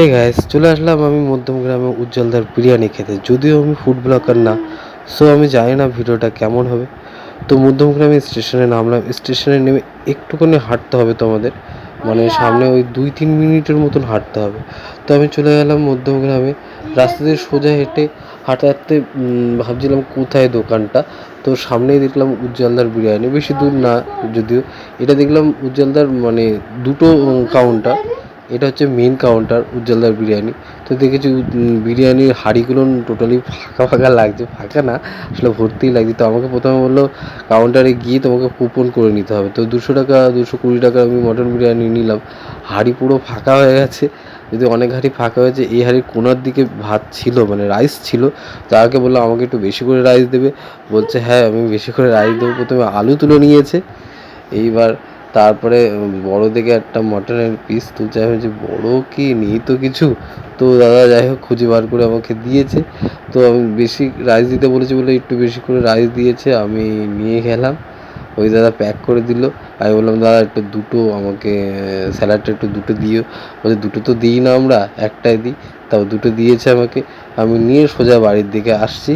এই গাইস চলে আসলাম আমি মধ্যম গ্রামে উজ্জ্বলদার বিরিয়ানি খেতে। যদিও আমি ফুড ব্লগার না সো আমি জানি না ভিডিওটা কেমন হবে। তো মধ্যম গ্রামে স্টেশনে নামলাম। স্টেশনে নেমে একটুখানি হাঁটতে হবে তোমাদের। মানে সামনে ওই দুই তিন মিনিটের মতন হাঁটতে হবে। তো আমি চলে গেলাম মধ্যম গ্রামে। রাস্তা দিয়ে সোজা হেঁটে হাঁটতে হাঁটতে ভাবছিলাম কোথায় দোকানটা। তো সামনেই দেখলাম উজ্জ্বলদার বিরিয়ানি। বেশি দূর না যদিও। এটা দেখলাম উজ্জ্বলদার মানে দুটো কাউন্টার এটা হচ্ছে মেন কাউন্টার উজ্জ্বলদার বিরিয়ানি। তো দেখেছি বিরিয়ানির হাঁড়িগুলো টোটালি ফাঁকা ফাঁকা লাগছে, ফাঁকা না, আসলে ভর্তি লাগছে। তো আমাকে প্রথমে বলল কাউন্টারে গিয়ে তোমাকে কুপন করে নিতে হবে। তো দুশো টাকা, দুশো কুড়ি টাকা আমি মটন বিরিয়ানি নিলাম। হাঁড়ি পুরো ফাঁকা হয়ে গেছে। যদি অনেক হাঁড়ি ফাঁকা হয়েছে, এই হাঁড়ির কোনার দিকে ভাত ছিল মানে রাইস ছিল। তো আমাকে বলল, আমাকে একটু বেশি করে রাইস দেবে। বলছে হ্যাঁ আমি বেশি করে রাইস দেবো। প্রথমে আলু তুলে নিয়েছে। এইবার তারপরে বড় দেখে একটা মটনের পিস তুলছে। আমি যে বড় কি? নেই তো কিছু। তো দাদা যাই হোক, খুঁজে বার করে আমাকে দিয়েছে। তো আমি বেশি রাইস দিতে বলেছি বলে একটু বেশি করে রাইস দিয়েছে। আমি নিয়ে গেলাম। ওই দাদা প্যাক করে দিল। আমি বললাম, দাদা, একটু দুটো আমাকে স্যালাডটা একটু দুটো দিও। বলছে, দুটো তো দিই না আমরা, একটাই দিই। তাও দুটো দিয়েছে আমাকে। আমি নিয়ে সোজা বাড়ির দিকে আসছি।